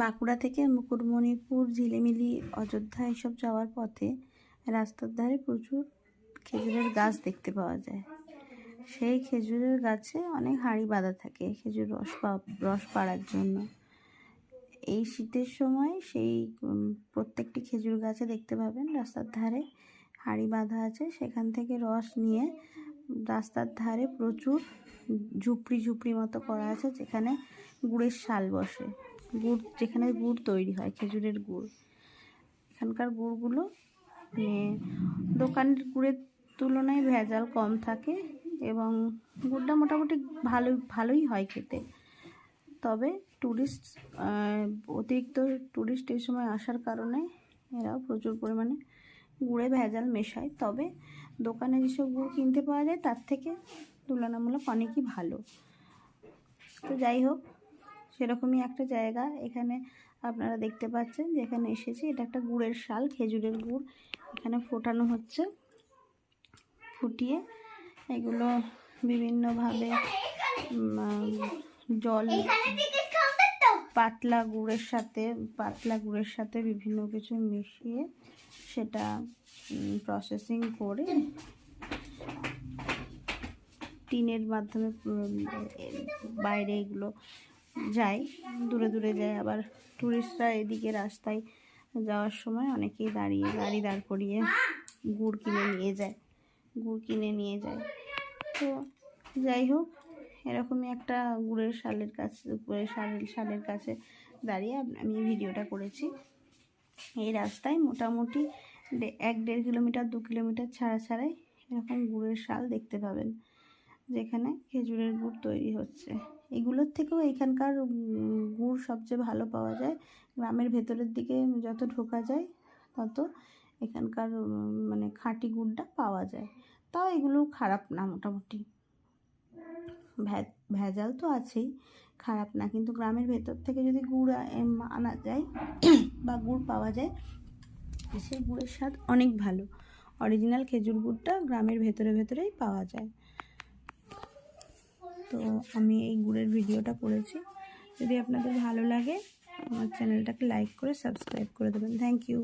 বাঁকুড়া থেকে মুকুটমণিপুর, ঝিলিমিলি, অযোধ্যা এসব যাওয়ার পথে রাস্তার ধারে প্রচুর খেজুরের গাছ দেখতে পাওয়া যায়। সেই খেজুরের গাছে অনেক হাঁড়ি বাঁধা থাকে, খেজুর রস রস পাড়ার জন্য। এই শীতের সময় সেই প্রত্যেকটি খেজুর গাছে দেখতে পাবেন রাস্তার ধারে হাঁড়ি বাঁধা আছে। সেখান থেকে রস নিয়ে রাস্তার ধারে প্রচুর ঝুপড়ি ঝুপড়ি মতো করা আছে, যেখানে গুড়ের শাল বসে। গুড়, যেখানে গুড় তৈরি হয়, খেজুরের গুড়। এখানকার গুড়গুলো মানে দোকানের গুড়ের তুলনায় ভেজাল কম থাকে এবং গুড়টা মোটামুটি ভালো ভালোই হয় খেতে। তবে ট্যুরিস্ট অতিরিক্ত ট্যুরিস্ট এই সময় আসার কারণে এরাও প্রচুর পরিমাণে গুড়ে ভেজাল মেশায়। তবে দোকানে যেসব গুড় কিনতে পাওয়া যায়, তার থেকে তুলনামূলক অনেকই ভালো। তো যাই হোক সেরকমই একটা জায়গা। এখানে আপনারা দেখতে পাচ্ছেন যেখানে এসেছি। এটা একটা গুড়ের শাল, খেজুরের গুড়। এখানে ফোটানো হচ্ছে। ফুটিয়ে এগুলো বিভিন্নভাবে জল, পাতলা গুড়ের সাথে, পাতলা গুড়ের সাথে বিভিন্ন কিছু মিশিয়ে সেটা প্রসেসিং করে টিনের মাধ্যমে বাইরে এগুলো যায় দূরে দূরে যায় আবার টুরিস্টরা এদিকে রাস্তায় যাওয়ার সময় অনেকেই দাঁড়িয়ে, গাড়ি দাঁড় করিয়ে গুড় কিনে নিয়ে যায়, গুড় কিনে নিয়ে যায়। তো যাই হোক, এরকমই একটা গুড়ের শালের কাছে শালের শালের কাছে দাঁড়িয়ে আমি ভিডিওটা করেছি। এই রাস্তায় মোটামুটি এক দেড় কিলোমিটার, দু কিলোমিটার ছাড়া ছাড়াই এরকম গুড়ের শাল দেখতে পাবেন। যেখানে খেজুরের গুড় তৈরি হচ্ছে। এগুলোর থেকেও এখানকার গুড় সবচেয়ে ভালো পাওয়া যায়। গ্রামের ভেতরের দিকে যত ঢোকা যায়, তত এখানকার মানে খাঁটি গুড়টা পাওয়া যায়। তাও এগুলো খারাপ না মোটামুটি। ভেজাল তো আছেই, খারাপ না। কিন্তু গ্রামের ভেতর থেকে যদি গুড় আনা যায় বা গুড় পাওয়া যায়, সেই গুড়ের স্বাদ অনেক ভালো। অরিজিনাল খেজুর গুড়টা গ্রামের ভেতরে ভেতরেই পাওয়া যায়। তো আমি এই গুড়ের ভিডিওটা করেছি। যদি আপনাদের ভালো লাগে, আমার চ্যানেলটাকে লাইক করে সাবস্ক্রাইব করে দেবেন। Thank you.